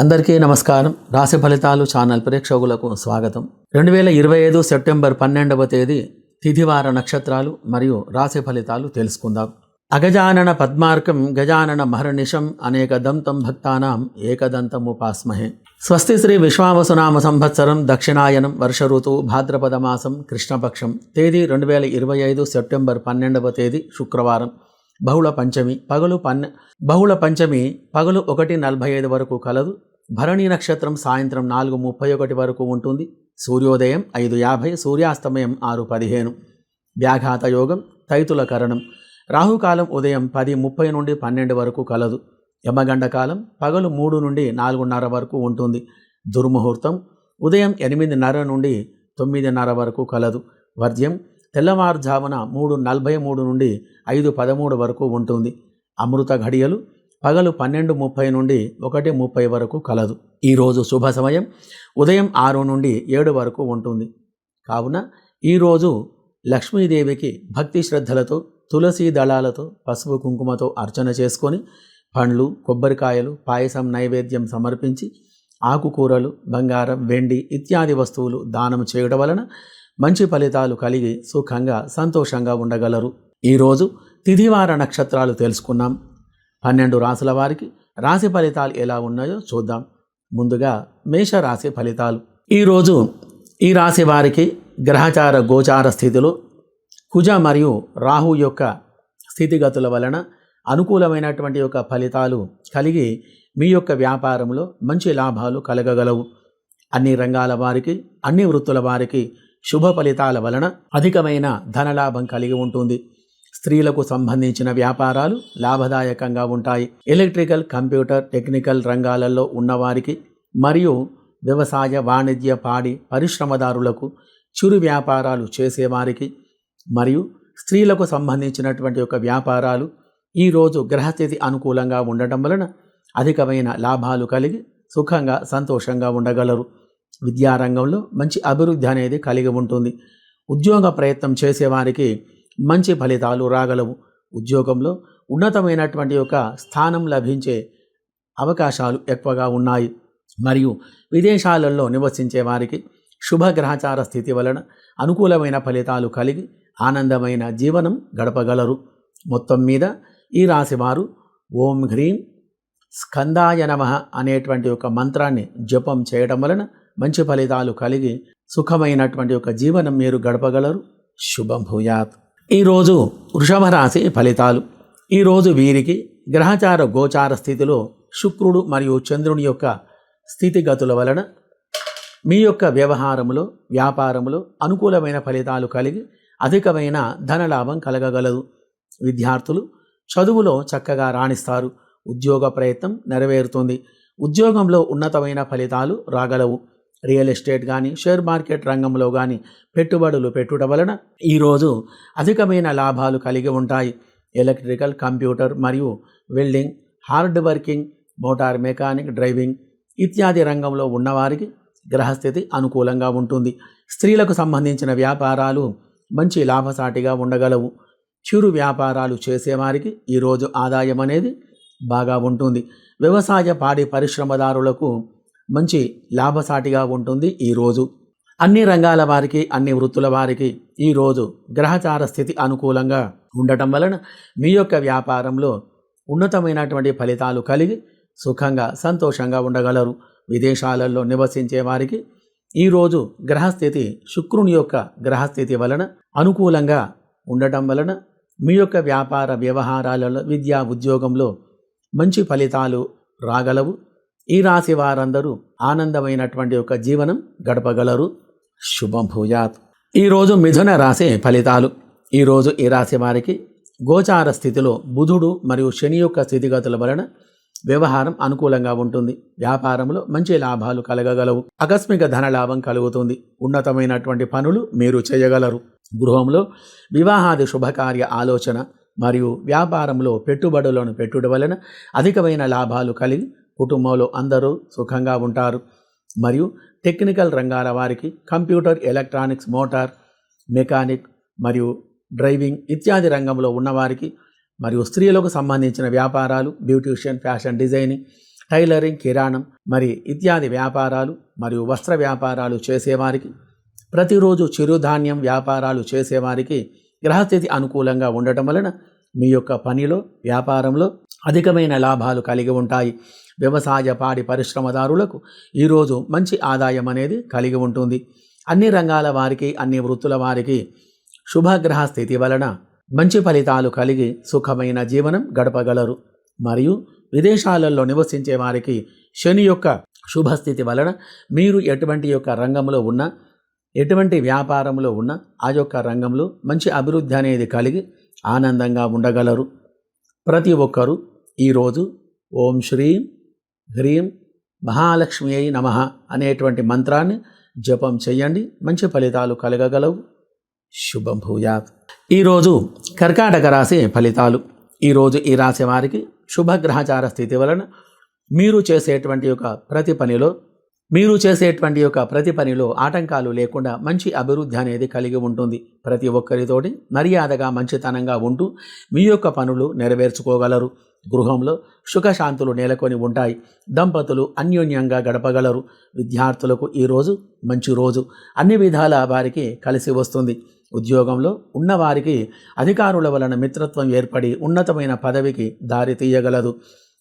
అందరికీ నమస్కారం. రాశి ఫలితాలు ఛానల్ ప్రేక్షకులకు స్వాగతం. రెండు వేల ఇరవై ఐదు సెప్టెంబర్ పన్నెండవ తేదీ తిథివార నక్షత్రాలు మరియు రాశి ఫలితాలు తెలుసుకుందాం. అగజానన పద్మార్కం గజానన మహర్నిషం అనేక దంతం భక్తానాం ఏకదంతముపాస్మహే స్వస్తి శ్రీ విశ్వావసునామ సంవత్సరం దక్షిణాయనం వర్ష ఋతువు భాద్రపద మాసం కృష్ణపక్షం తేదీ రెండు వేల ఇరవై ఐదు సెప్టెంబర్ పన్నెండవ తేదీ శుక్రవారం. బహుళ పంచమి పగలు పన్నె బహుళ పంచమి పగలు ఒకటి నలభై ఐదు వరకు కలదు. భరణి నక్షత్రం సాయంత్రం నాలుగు ముప్పై ఒకటి వరకు ఉంటుంది. సూర్యోదయం ఐదు యాభై సూర్యాస్తమయం ఆరు పదిహేను. వ్యాఘాత యోగం తైతుల కరణం. రాహుకాలం ఉదయం పది ముప్పై నుండి పన్నెండు వరకు కలదు. యమగండ కాలం పగలు మూడు నుండి నాలుగున్నర వరకు ఉంటుంది. దుర్ముహూర్తం ఉదయం ఎనిమిదిన్నర నుండి తొమ్మిదిన్నర వరకు కలదు. వర్జ్యం తెల్లవారుజామున మూడు నలభై మూడు నుండి ఐదు పదమూడు వరకు ఉంటుంది. అమృత ఘడియలు పగలు పన్నెండు ముప్పై నుండి ఒకటి ముప్పై వరకు కలదు. ఈరోజు శుభ సమయం. ఉదయం ఆరు నుండి ఏడు వరకు ఉంటుంది. కావున ఈరోజు లక్ష్మీదేవికి భక్తి శ్రద్ధలతో తులసి దళాలతో పసుపు కుంకుమతో అర్చన చేసుకొని పండ్లు కొబ్బరికాయలు పాయసం నైవేద్యం సమర్పించి ఆకుకూరలు బంగారం వెండి ఇత్యాది వస్తువులు దానం చేయడం వలన మంచి ఫలితాలు కలిగి సుఖంగా సంతోషంగా ఉండగలరు. ఈరోజు తిథివార నక్షత్రాలు తెలుసుకున్నాం. పన్నెండు రాసుల వారికి రాశి ఫలితాలు ఎలా ఉన్నాయో చూద్దాం. ముందుగా మేష రాశి ఫలితాలు. ఈరోజు ఈ రాశి వారికి గ్రహచార గోచార స్థితిలో కుజ మరియు రాహు యొక్క స్థితిగతుల వలన అనుకూలమైనటువంటి యొక్క ఫలితాలు కలిగి మీ యొక్క వ్యాపారంలో మంచి లాభాలు కలగగలవు. అన్ని రంగాల వారికి అన్ని వృత్తుల వారికి శుభ ఫలితాల వలన అధికమైన ధనలాభం కలిగి ఉంటుంది. స్త్రీలకు సంబంధించిన వ్యాపారాలు లాభదాయకంగా ఉంటాయి. ఎలక్ట్రికల్ కంప్యూటర్ టెక్నికల్ రంగాలలో ఉన్నవారికి మరియు వ్యవసాయ వాణిజ్య పాడి పరిశ్రమదారులకు చిరు వ్యాపారాలు చేసేవారికి మరియు స్త్రీలకు సంబంధించినటువంటి యొక్క వ్యాపారాలు ఈరోజు గ్రహస్థితి అనుకూలంగా ఉండటం వలన అధికమైన లాభాలు కలిగి సుఖంగా సంతోషంగా ఉండగలరు. విద్యారంగంలో మంచి అభివృద్ధి అనేది కలిగి ఉంటుంది. ఉద్యోగ ప్రయత్నం చేసేవారికి మంచి ఫలితాలు రాగలవు. ఉద్యోగంలో ఉన్నతమైనటువంటి యొక్క స్థానం లభించే అవకాశాలు ఎక్కువగా ఉన్నాయి. మరియు విదేశాలలో నివసించే వారికి శుభగ్రహచార స్థితి వలన అనుకూలమైన ఫలితాలు కలిగి ఆనందమైన జీవనం గడపగలరు. మొత్తం మీద ఈ రాశివారు ఓం హ్రీం స్కందాయ నమ అనేటువంటి ఒక మంత్రాన్ని జపం చేయడం వలన మంచి ఫలితాలు కలిగి సుఖమైనటువంటి ఒక జీవనం మీరు గడపగలరు. శుభం భూయాత్. ఈరోజు వృషభ రాశి ఫలితాలు. ఈరోజు వీరికి గ్రహచార గోచార స్థితిలో శుక్రుడు మరియు చంద్రుని యొక్క స్థితిగతుల వలన మీ యొక్క వ్యవహారములో వ్యాపారములో అనుకూలమైన ఫలితాలు కలిగి అధికమైన ధనలాభం కలగగలదు. విద్యార్థులు చదువులో చక్కగా రాణిస్తారు. ఉద్యోగ ప్రయత్నం నెరవేరుతుంది. ఉద్యోగంలో ఉన్నతమైన ఫలితాలు రాగలవు. రియల్ ఎస్టేట్ కానీ షేర్ మార్కెట్ రంగంలో కానీ పెట్టుబడులు పెట్టుట వలన ఈరోజు అధికమైన లాభాలు కలిగి ఉంటాయి. ఎలక్ట్రికల్ కంప్యూటర్ మరియు welding hard working motor mechanic driving ఇత్యాది రంగంలో ఉన్నవారికి గ్రహస్థితి అనుకూలంగా ఉంటుంది. స్త్రీలకు సంబంధించిన వ్యాపారాలు మంచి లాభసాటిగా ఉండగలవు. చిరు వ్యాపారాలు చేసేవారికి ఈరోజు ఆదాయం అనేది బాగా ఉంటుంది. వ్యవసాయ పాడి పరిశ్రమదారులకు మంచి లాభసాటిగా ఉంటుంది ఈరోజు అన్ని రంగాల వారికి అన్ని వృత్తుల వారికి ఈరోజు గ్రహచార స్థితి అనుకూలంగా ఉండటం వలన మీ యొక్క వ్యాపారంలో ఉన్నతమైనటువంటి ఫలితాలు కలిగి సుఖంగా సంతోషంగా ఉండగలరు. విదేశాలలో నివసించే వారికి ఈరోజు గ్రహస్థితి శుక్రుని యొక్క గ్రహస్థితి వలన అనుకూలంగా ఉండటం వలన మీ యొక్క వ్యాపార వ్యవహారాలలో విద్యా ఉద్యోగంలో మంచి ఫలితాలు రాగలవు. ఈ రాశి వారందరూ ఆనందమైనటువంటి ఒక జీవనం గడపగలరు. శుభం భూయాత్ ఈరోజు మిథున రాశి ఫలితాలు. ఈరోజు ఈ రాశి వారికి గోచార స్థితిలో బుధుడు మరియు శని యొక్క స్థితిగతుల వలన వ్యవహారం అనుకూలంగా ఉంటుంది. వ్యాపారంలో మంచి లాభాలు కలగగలవు. ఆకస్మిక ధనలాభం కలుగుతుంది. ఉన్నతమైనటువంటి పనులు మీరు చేయగలరు. గృహంలో వివాహాది శుభకార్య ఆలోచన మరియు వ్యాపారంలో పెట్టుబడులను పెట్టుట వలన అధికమైన లాభాలు కలిగి కుటుంబంలో అందరూ సుఖంగా ఉంటారు. మరియు టెక్నికల్ రంగాల వారికి కంప్యూటర్ ఎలక్ట్రానిక్స్ మోటార్ మెకానిక్ మరియు డ్రైవింగ్ ఇత్యాది రంగంలో ఉన్నవారికి మరియు స్త్రీలకు సంబంధించిన వ్యాపారాలు బ్యూటీషియన్ ఫ్యాషన్ డిజైనింగ్ టైలరింగ్ కిరాణం మరి ఇత్యాది వ్యాపారాలు మరియు వస్త్ర వ్యాపారాలు చేసేవారికి ప్రతిరోజు చిరుధాన్యం వ్యాపారాలు చేసేవారికి గ్రహస్థితి అనుకూలంగా ఉండటం వలన మీ యొక్క పనిలో వ్యాపారంలో అధికమైన లాభాలు కలిగి ఉంటాయి. వ్యవసాయ పాడి పరిశ్రమదారులకు ఈరోజు మంచి ఆదాయం అనేది కలిగి ఉంటుంది. అన్ని రంగాల వారికి అన్ని వృత్తుల వారికి శుభగ్రహ స్థితి వలన మంచి ఫలితాలు కలిగి సుఖమైన జీవనం గడపగలరు. మరియు విదేశాలలో నివసించే వారికి శని యొక్క శుభస్థితి వలన మీరు ఎటువంటి యొక్క రంగంలో ఉన్నా ఎటువంటి వ్యాపారంలో ఉన్నా ఆ యొక్క రంగంలో మంచి అభివృద్ధి అనేది కలిగి ఆనందంగా ఉండగలరు. ప్రతి ఒక్కరూ ఈరోజు ఓం శ్రీం హ్రీం మహాలక్ష్మి అయి నమ అనేటువంటి మంత్రాన్ని జపం చేయండి. మంచి ఫలితాలు కలగగలవు. శుభం భూయాత్. ఈరోజు కర్కాటక రాశి ఫలితాలు. ఈరోజు ఈ రాశి వారికి శుభగ్రహచార స్థితి వలన మీరు చేసేటువంటి యొక్క ప్రతి పనిలో మీరు చేసేటువంటి యొక్క ప్రతి పనిలో ఆటంకాలు లేకుండా మంచి అభివృద్ధి అనేది కలిగి ఉంటుంది. ప్రతి ఒక్కరితోటి మర్యాదగా మంచితనంగా ఉంటూ మీ యొక్క పనులు నెరవేర్చుకోగలరు. గృహంలో సుఖశాంతులు నెలకొని ఉంటాయి. దంపతులు అన్యోన్యంగా గడపగలరు. విద్యార్థులకు ఈరోజు మంచి రోజు. అన్ని విధాల వారికి కలిసి వస్తుంది. ఉద్యోగంలో ఉన్నవారికి అధికారుల వలన మిత్రత్వం ఏర్పడి ఉన్నతమైన పదవికి దారి తీయగలదు.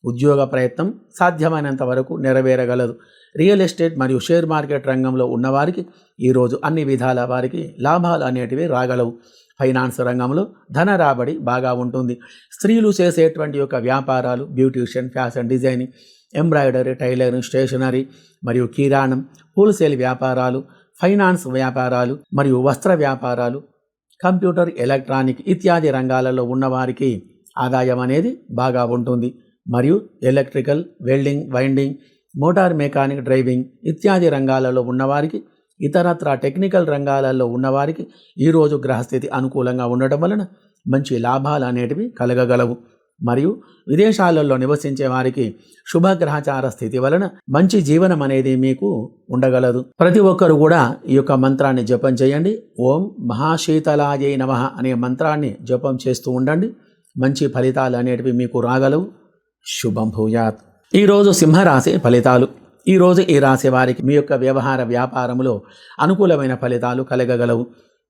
ఉద్యోగ ప్రయత్నం సాధ్యమైనంత వరకు నెరవేరగలదు. రియల్ ఎస్టేట్ మరియు షేర్ మార్కెట్ రంగంలో ఉన్నవారికి ఈరోజు అన్ని విధాల వారికి లాభాలు అనేటివి రాగలవు. ఫైనాన్స్ రంగంలో ధన రాబడి బాగా ఉంటుంది. స్త్రీలు చేసేటువంటి యొక్క వ్యాపారాలు beautician fashion designing embroidery tailoring stationery మరియు కిరాణం హోల్సేల్ వ్యాపారాలు ఫైనాన్స్ వ్యాపారాలు మరియు వస్త్ర వ్యాపారాలు కంప్యూటర్ ఎలక్ట్రానిక్ ఇత్యాది రంగాలలో ఉన్నవారికి ఆదాయం అనేది బాగా ఉంటుంది. మరియు electrical welding winding motor mechanic driving ఇత్యాది రంగాలలో ఉన్నవారికి ఇతరత్ర టెక్నికల్ రంగాలలో ఉన్నవారికి ఈరోజు గ్రహస్థితి అనుకూలంగా ఉండటం వలన మంచి లాభాలు అనేటివి కలగగలవు. మరియు విదేశాలలో నివసించే వారికి శుభగ్రహచార స్థితి వలన మంచి జీవనం అనేది మీకు ఉండగలదు. ప్రతి ఒక్కరు కూడా ఈ యొక్క మంత్రాన్ని జపం చేయండి. ఓం మహాశీతలాయై నమ అనే మంత్రాన్ని జపం చేస్తూ ఉండండి. మంచి ఫలితాలు అనేటివి మీకు రాగలవు. శుభం భూయాత్. ఈరోజు సింహరాశి ఫలితాలు. ఈరోజు ఈ రాశి వారికి మీ యొక్క వ్యవహార వ్యాపారంలో అనుకూలమైన ఫలితాలు కలగగలవు.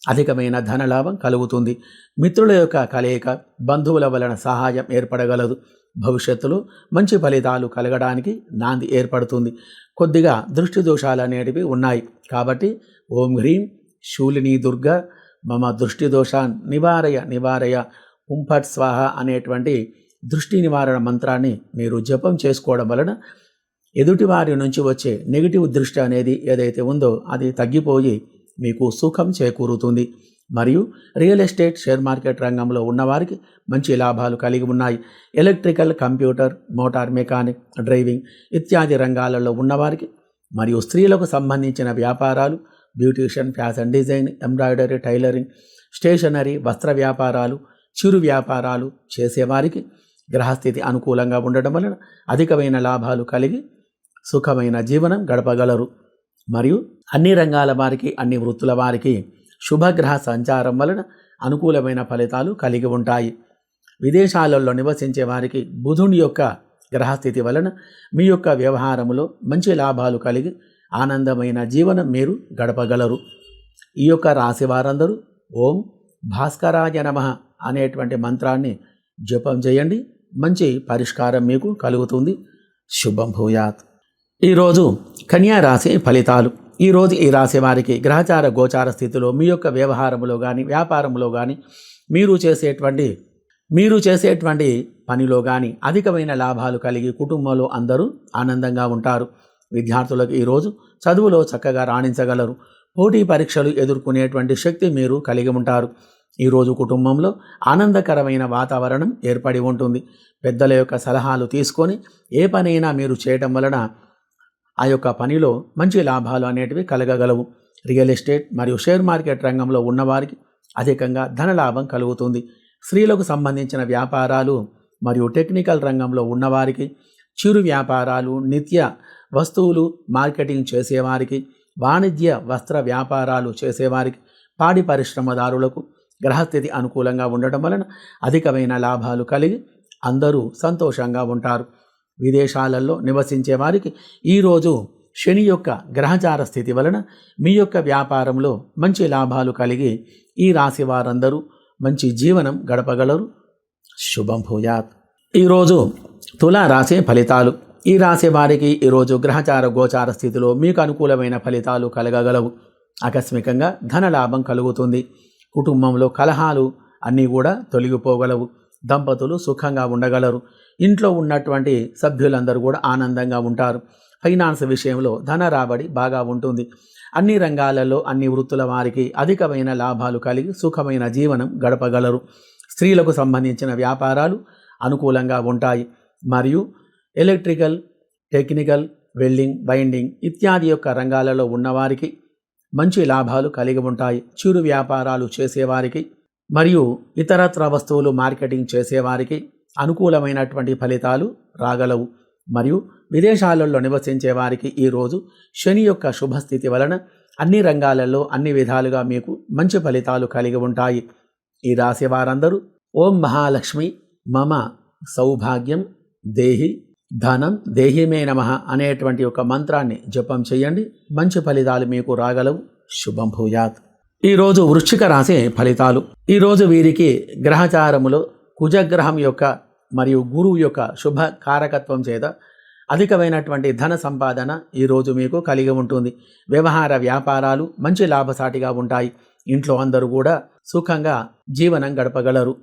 అధికమైన ధనలాభం కలుగుతుంది. మిత్రుల యొక్క కలయిక బంధువుల వలన సహాయం ఏర్పడగలదు. భవిష్యత్తులో మంచి ఫలితాలు కలగడానికి నాంది ఏర్పడుతుంది. కొద్దిగా దృష్టి దోషాలు అనేటివి ఉన్నాయి. కాబట్టి ఓం హ్రీం శూలిని దుర్గ మమ దృష్టి దోషాన్ నివారయ నివారయ ఉంఫట్ స్వాహ అనేటువంటి దృష్టి నివారణ మంత్రాన్ని మీరు జపం చేసుకోవడం వలన ఎదుటివారి నుంచి వచ్చే నెగిటివ్ దృష్టి అనేది ఏదైతే ఉందో అది తగ్గిపోయి మీకు సుఖం చేకూరుతుంది. మరియు రియల్ ఎస్టేట్ షేర్ మార్కెట్ రంగంలో ఉన్నవారికి మంచి లాభాలు కలిగి ఉన్నాయి. Electrical computer motor mechanic driving ఇత్యాది రంగాలలో ఉన్నవారికి మరియు స్త్రీలకు సంబంధించిన వ్యాపారాలు beautician fashion design embroidery tailoring stationery వస్త్ర వ్యాపారాలు చిరు వ్యాపారాలు చేసేవారికి గ్రహస్థితి అనుకూలంగా ఉండటం వలన అధికమైన లాభాలు కలిగి సుఖమైన జీవనం గడపగలరు. మరియు అన్ని రంగాల వారికి అన్ని వృత్తుల వారికి శుభగ్రహ సంచారం వలన అనుకూలమైన ఫలితాలు కలిగి ఉంటాయి. విదేశాలలో నివసించే వారికి బుధుని యొక్క గ్రహస్థితి వలన మీ యొక్క వ్యవహారములో మంచి లాభాలు కలిగి ఆనందమైన జీవనం మీరు గడపగలరు. ఈ యొక్క రాశి వారందరూ ఓం భాస్కరాయ నమ అనేటువంటి మంత్రాన్ని జపం చేయండి. మంచి పరిష్కారం మీకు కలుగుతుంది. శుభం భూయాత్. ఈరోజు కన్యా రాశి ఫలితాలు. ఈరోజు ఈ రాశి వారికి గ్రహచార గోచార స్థితిలో మీ యొక్క వ్యవహారంలో కానీ వ్యాపారంలో కానీ మీరు చేసేటువంటి మీరు చేసేటువంటి పనిలో కానీ అధికమైన లాభాలు కలిగి కుటుంబంలో అందరూ ఆనందంగా ఉంటారు. విద్యార్థులకు ఈరోజు చదువులో చక్కగా రాణించగలరు. పోటీ పరీక్షలు ఎదుర్కొనేటువంటి శక్తి మీరు కలిగి ఉంటారు. ఈరోజు కుటుంబంలో ఆనందకరమైన వాతావరణం ఏర్పడి ఉంటుంది. పెద్దల యొక్క సలహాలు తీసుకొని ఏ పనైనా మీరు చేయటం వలన ఆ యొక్క పనిలో మంచి లాభాలు అనేటివి కలగగలవు. రియల్ ఎస్టేట్ మరియు షేర్ మార్కెట్ రంగంలో ఉన్నవారికి అధికంగా ధనలాభం కలుగుతుంది. స్త్రీలకు సంబంధించిన వ్యాపారాలు మరియు టెక్నికల్ రంగంలో ఉన్నవారికి చిరు వ్యాపారాలు నిత్య వస్తువులు మార్కెటింగ్ చేసేవారికి వాణిజ్య వస్త్ర వ్యాపారాలు చేసేవారికి పాడి పరిశ్రమదారులకు గ్రహస్థితి అనుకూలంగా ఉండటం వలన అధికమైన లాభాలు కలిగి అందరూ సంతోషంగా ఉంటారు. విదేశాలలో నివసించే వారికి ఈరోజు శని యొక్క గ్రహచార స్థితి వలన మీ యొక్క వ్యాపారంలో మంచి లాభాలు కలిగి ఈ రాశి వారందరూ మంచి జీవనం గడపగలరు. శుభం భూయాత్. ఈరోజు తులారాశి ఫలితాలు. ఈ రాశి వారికి ఈరోజు గ్రహచార గోచార స్థితిలో మీకు అనుకూలమైన ఫలితాలు కలగగలవు. ఆకస్మికంగా ధన లాభం కలుగుతుంది. కుటుంబంలో కలహాలు అన్నీ కూడా తొలగిపోగలవు. దంపతులు సుఖంగా ఉండగలరు. ఇంట్లో ఉన్నటువంటి సభ్యులందరూ కూడా ఆనందంగా ఉంటారు. ఫైనాన్స్ విషయంలో ధన రాబడి బాగా ఉంటుంది. అన్ని రంగాలలో అన్ని వృత్తుల వారికి అధికమైన లాభాలు కలిగి సుఖమైన జీవనం గడపగలరు. స్త్రీలకు సంబంధించిన వ్యాపారాలు అనుకూలంగా ఉంటాయి. మరియు ఎలక్ట్రికల్ టెక్నికల్ వెల్డింగ్ బైండింగ్ ఇత్యాది యొక్క రంగాలలో ఉన్నవారికి మంచి లాభాలు కలిగి ఉంటాయి. చిరు వ్యాపారాలు చేసేవారికి మరియు ఇతరత్ర వస్తువులు మార్కెటింగ్ చేసేవారికి అనుకూలమైనటువంటి ఫలితాలు రాగలవు. మరియు విదేశాలలో నివసించే వారికి ఈరోజు శని యొక్క శుభస్థితి వలన అన్ని రంగాలలో అన్ని విధాలుగా మీకు మంచి ఫలితాలు కలిగి ఉంటాయి. ఈ రాశి వారందరూ ఓం మహాలక్ష్మి మమ సౌభాగ్యం దేహి ధనం దేహిమే నమ అనేటువంటి ఒక మంత్రాన్ని జపం చేయండి. మంచి ఫలితాలు మీకు రాగలవు. శుభం భూయాత్. ఈరోజు వృశ్చిక రాశి ఫలితాలు. ఈరోజు వీరికి గ్రహచారములో కుజగ్రహం యొక్క మరియు గురువు యొక్క శుభ కారకత్వం చేత అధికమైనటువంటి ధన సంపాదన ఈరోజు మీకు కలిగి ఉంటుంది. వ్యవహార వ్యాపారాలు మంచి లాభసాటిగా ఉంటాయి. ఇంట్లో అందరూ కూడా సుఖంగా జీవనం గడపగలరు.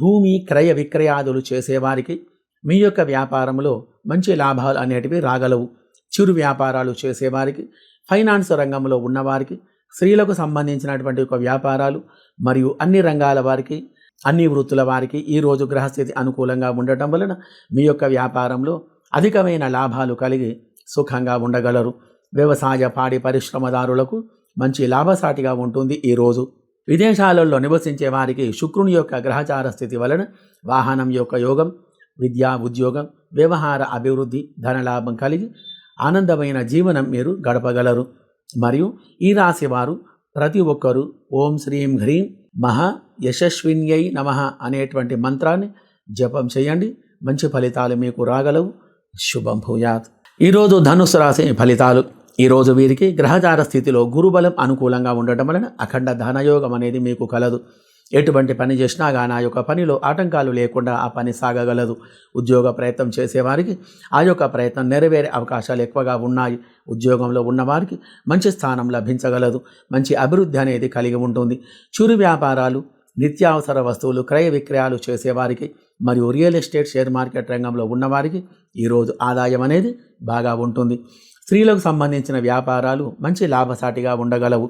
భూమి క్రయ విక్రయాదులు చేసేవారికి మీ యొక్క వ్యాపారంలో మంచి లాభాలు అనేటివి రాగలవు. చిరు వ్యాపారాలు చేసేవారికి ఫైనాన్స్ రంగంలో ఉన్నవారికి స్త్రీలకు సంబంధించినటువంటి ఒక వ్యాపారాలు మరియు అన్ని రంగాల వారికి అన్ని వృత్తుల వారికి ఈరోజు గ్రహస్థితి అనుకూలంగా ఉండటం వలన మీ యొక్క వ్యాపారంలో అధికమైన లాభాలు కలిగి సుఖంగా ఉండగలరు. వ్యవసాయ పాడి పరిశ్రమదారులకు మంచి లాభసాటిగా ఉంటుంది ఈరోజు విదేశాలలో నివసించే వారికి శుక్రుని యొక్క గ్రహచార స్థితి వలన వాహనం యొక్క యోగం విద్యా ఉద్యోగం వ్యవహార అభివృద్ధి ధనలాభం కలిగి ఆనందమైన జీవనం మీరు గడపగలరు. మరియు ఈ రాశి వారు ప్రతి ఒక్కరూ ఓం శ్రీం హ్రీం మహా యశస్విన్యై నమ అనేటువంటి మంత్రాన్ని జపం చేయండి. మంచి ఫలితాలు మీకు రాగలవు. శుభం భూయాత్. ఈరోజు ధనుసు రాశి ఫలితాలు. ఈరోజు వీరికి గ్రహచార స్థితిలో గురుబలం అనుకూలంగా ఉండటం వలన అఖండ ధనయోగం అనేది మీకు కలదు. ఎటువంటి పని చేసినా కానీ ఆ యొక్క పనిలో ఆటంకాలు లేకుండా ఆ పని సాగగలదు. ఉద్యోగ ప్రయత్నం చేసేవారికి ఆ యొక్క ప్రయత్నం నెరవేరే అవకాశాలు ఎక్కువగా ఉన్నాయి. ఉద్యోగంలో ఉన్నవారికి మంచి స్థానం లభించగలదు. మంచి అభివృద్ధి అనేది కలిగి ఉంటుంది. చిరు వ్యాపారాలు నిత్యావసర వస్తువులు క్రయ విక్రయాలు చేసేవారికి మరియు రియల్ ఎస్టేట్ షేర్ మార్కెట్ రంగంలో ఉన్నవారికి ఈరోజు ఆదాయం అనేది బాగా ఉంటుంది. స్త్రీలకు సంబంధించిన వ్యాపారాలు మంచి లాభసాటిగా ఉండగలవు.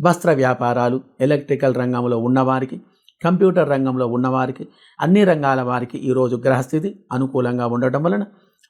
వస్త్ర వ్యాపారాలు ఎలక్ట్రికల్ రంగంలో ఉన్నవారికి కంప్యూటర్ రంగంలో ఉన్నవారికి అన్ని రంగాల వారికి ఈరోజు గ్రహస్థితి అనుకూలంగా ఉండటం వలన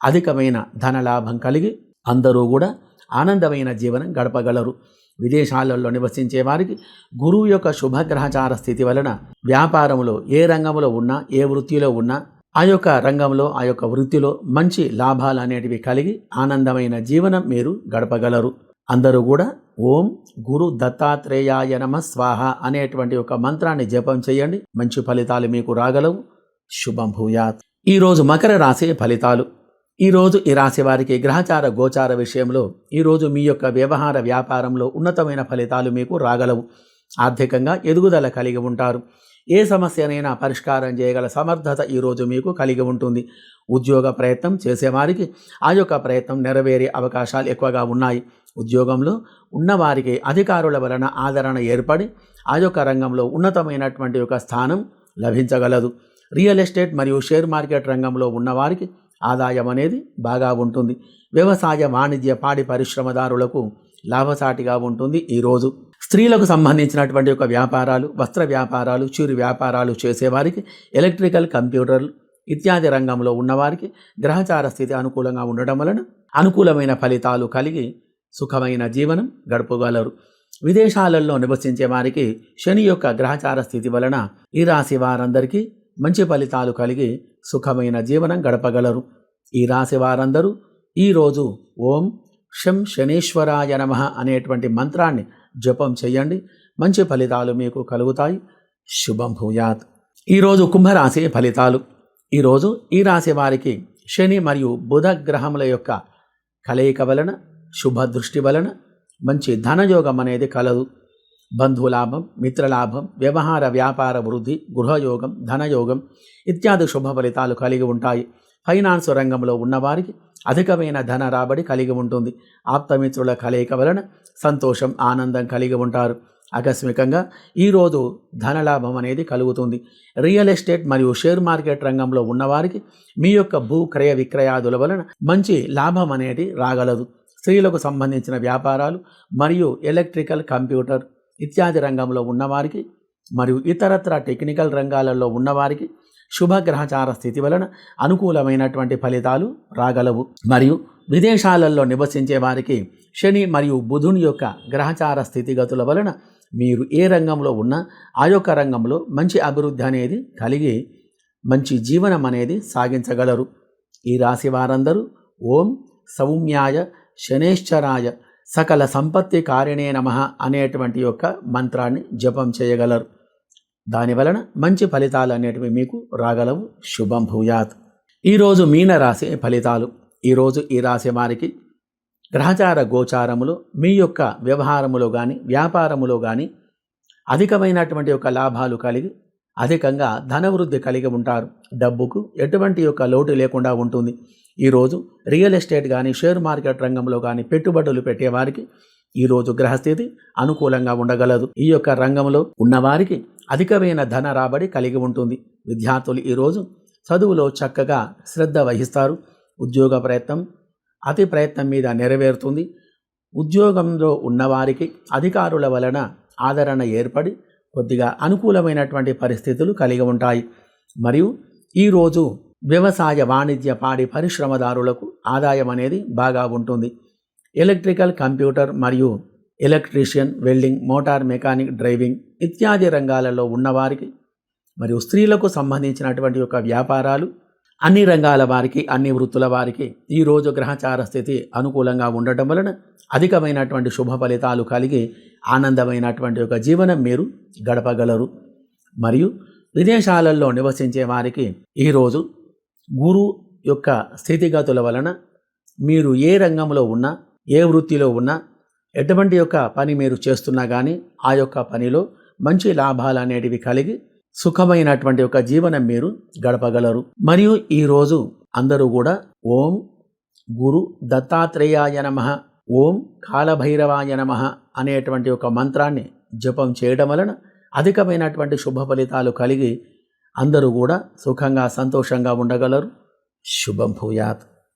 అధికమైన ధనలాభం కలిగి అందరూ కూడా ఆనందమైన జీవనం గడపగలరు. విదేశాలలో నివసించే వారికి గురువు యొక్క శుభగ్రహచార స్థితి వలన వ్యాపారంలో ఏ రంగంలో ఉన్నా ఏ వృత్తిలో ఉన్నా ఆ యొక్క రంగంలో ఆ యొక్క వృత్తిలో మంచి లాభాలు అనేటివి కలిగి ఆనందమైన జీవనం మీరు గడపగలరు. అందరూ కూడా ఓం గురు దత్తాత్రేయాయ నమ స్వాహ అనేటువంటి ఒక మంత్రాన్ని జపం చేయండి. మంచి ఫలితాలు మీకు రాగలవు. శుభం భూయాత్. ఈరోజు మకర రాశి ఫలితాలు. ఈరోజు ఈ రాశి వారికి గ్రహచార గోచార విషయంలో ఈరోజు మీ యొక్క వ్యవహార వ్యాపారంలో ఉన్నతమైన ఫలితాలు మీకు రాగలవు. ఆర్థికంగా ఎదుగుదల కలిగి ఉంటారు. ఏ సమస్యనైనా పరిష్కారం చేయగల సమర్థత ఈరోజు మీకు కలిగి ఉంటుంది. ఉద్యోగ ప్రయత్నం చేసేవారికి ఆ యొక్క ప్రయత్నం నెరవేరే అవకాశాలు ఎక్కువగా ఉన్నాయి. ఉద్యోగంలో ఉన్నవారికి అధికారుల వలన ఆదరణ ఏర్పడి ఆ యొక్క రంగంలో ఉన్నతమైనటువంటి ఒక స్థానం లభించగలదు. రియల్ ఎస్టేట్ మరియు షేర్ మార్కెట్ రంగంలో ఉన్నవారికి ఆదాయం అనేది బాగా ఉంటుంది. వ్యవసాయ వాణిజ్య పాడి పరిశ్రమదారులకు లాభసాటిగా ఉంటుంది. ఈరోజు స్త్రీలకు సంబంధించినటువంటి ఒక వ్యాపారాలు వస్త్ర వ్యాపారాలు చిరు వ్యాపారాలు చేసేవారికి ఎలక్ట్రికల్ కంప్యూటర్లు ఇత్యాది రంగంలో ఉన్నవారికి గ్రహచార స్థితి అనుకూలంగా ఉండడం వలన అనుకూలమైన ఫలితాలు కలిగి సుఖమైన జీవనం గడపగలరు. విదేశాలలో నివసించే వారికి శని యొక్క గ్రహచార స్థితి వలన ఈ రాశి వారందరికీ మంచి ఫలితాలు కలిగి సుఖమైన జీవనం గడపగలరు. ఈ రాశి వారందరూ ఈరోజు ఓం శం శనీశ్వరాయ నమ అనేటువంటి మంత్రాన్ని జపం చేయండి. మంచి ఫలితాలు మీకు కలుగుతాయి. శుభం భూయాత్. ఈరోజు కుంభరాశి ఫలితాలు. ఈరోజు ఈ రాశి వారికి శని మరియు బుధ గ్రహముల యొక్క కలయిక వలన శుభ దృష్టి వలన మంచి ధనయోగం అనేది కలదు. బంధులాభం మిత్రలాభం వ్యవహార వ్యాపార వృద్ధి గృహయోగం ధనయోగం ఇత్యాది శుభ ఫలితాలు కలిగి ఉంటాయి. ఫైనాన్స్ రంగంలో ఉన్నవారికి అధికమైన ధన రాబడి కలిగి ఉంటుంది. ఆప్తమిత్రుల కలయిక వలన సంతోషం ఆనందం కలిగి ఉంటారు. ఆకస్మికంగా ఈరోజు ధనలాభం అనేది కలుగుతుంది. రియల్ ఎస్టేట్ మరియు షేర్ మార్కెట్ రంగంలో ఉన్నవారికి మీ యొక్క భూ క్రయ విక్రయాదుల వలన మంచి లాభం అనేది రాగలదు. స్త్రీలకు సంబంధించిన వ్యాపారాలు మరియు ఎలక్ట్రికల్ కంప్యూటర్ ఇత్యాది రంగంలో ఉన్నవారికి మరియు ఇతరత్ర టెక్నికల్ రంగాలలో ఉన్నవారికి శుభగ్రహచార స్థితి వలన అనుకూలమైనటువంటి ఫలితాలు రాగలవు. మరియు విదేశాలలో నివసించే వారికి శని మరియు బుధుని యొక్క గ్రహచార స్థితిగతుల వలన మీరు ఏ రంగంలో ఉన్నా ఆ యొక్క రంగంలో మంచి అభివృద్ధి అనేది కలిగి మంచి జీవనం అనేది సాగించగలరు. ఈ రాశి వారందరూ ఓం సౌమ్యాయ శనేశ్వరాయ సకల సంపత్తి కారిణే నమ అనేటువంటి యొక్క మంత్రాన్ని జపం చేయగలరు. దాని వలన మంచి ఫలితాలు అనేటివి మీకు రాగలవు. శుభం భూయాత్. ఈరోజు మీన రాశి ఫలితాలు. ఈరోజు ఈ రాశి వారికి గ్రహచార గోచారములు మీ యొక్క వ్యవహారములో కానీ వ్యాపారములో కానీ అధికమైనటువంటి యొక్క లాభాలు కలిగి అధికంగా ధనవృద్ధి కలిగి ఉంటారు. డబ్బుకు ఎటువంటి యొక్క లోటు లేకుండా ఉంటుంది. ఈరోజు రియల్ ఎస్టేట్ కానీ షేర్ మార్కెట్ రంగంలో కానీ పెట్టుబడులు పెట్టేవారికి ఈరోజు గ్రహస్థితి అనుకూలంగా ఉండగలదు. ఈ యొక్క రంగంలో ఉన్నవారికి అధికమైన ధన రాబడి కలిగి ఉంటుంది. విద్యార్థులు ఈరోజు చదువులో చక్కగా శ్రద్ధ వహిస్తారు. ఉద్యోగ ప్రయత్నం అతి ప్రయత్నం మీద నెరవేరుతుంది. ఉద్యోగంలో ఉన్నవారికి అధికారుల వలన ఆదరణ ఏర్పడి కొద్దిగా అనుకూలమైనటువంటి పరిస్థితులు కలిగి ఉంటాయి. మరియు ఈరోజు వ్యవసాయ వాణిజ్య పాడి పరిశ్రమదారులకు ఆదాయం అనేది బాగా ఉంటుంది. ఎలక్ట్రికల్ కంప్యూటర్ మరియు electrician welding motor mechanic driving ఇత్యాది రంగాలలో ఉన్నవారికి మరియు స్త్రీలకు సంబంధించినటువంటి యొక్క వ్యాపారాలు అన్ని రంగాల వారికి అన్ని వృత్తుల వారికి ఈరోజు గ్రహచార స్థితి అనుకూలంగా ఉండటం వలన అధికమైనటువంటి శుభ ఫలితాలు కలిగి ఆనందమైనటువంటి ఒక జీవనం మీరు గడపగలరు. మరియు విదేశాలలో నివసించే వారికి ఈరోజు గురు యొక్క స్థితిగతుల వలన మీరు ఏ రంగంలో ఉన్నా ఏ వృత్తిలో ఉన్నా ఎటువంటి యొక్క పని మీరు చేస్తున్నా కానీ ఆ యొక్క పనిలో మంచి లాభాలు అనేటివి కలిగి సుఖమైనటువంటి ఒక జీవనం మీరు గడపగలరు. మరియు ఈరోజు అందరూ కూడా ఓం గురు దత్తాత్రేయాయ నమ ఓం కాలభైరవాయ నమ అనేటువంటి ఒక మంత్రాన్ని జపం చేయడం వలన అధికమైనటువంటి శుభ ఫలితాలు కలిగి అందరూ కూడా సుఖంగా సంతోషంగా ఉండగలరు. శుభం భూయాత్.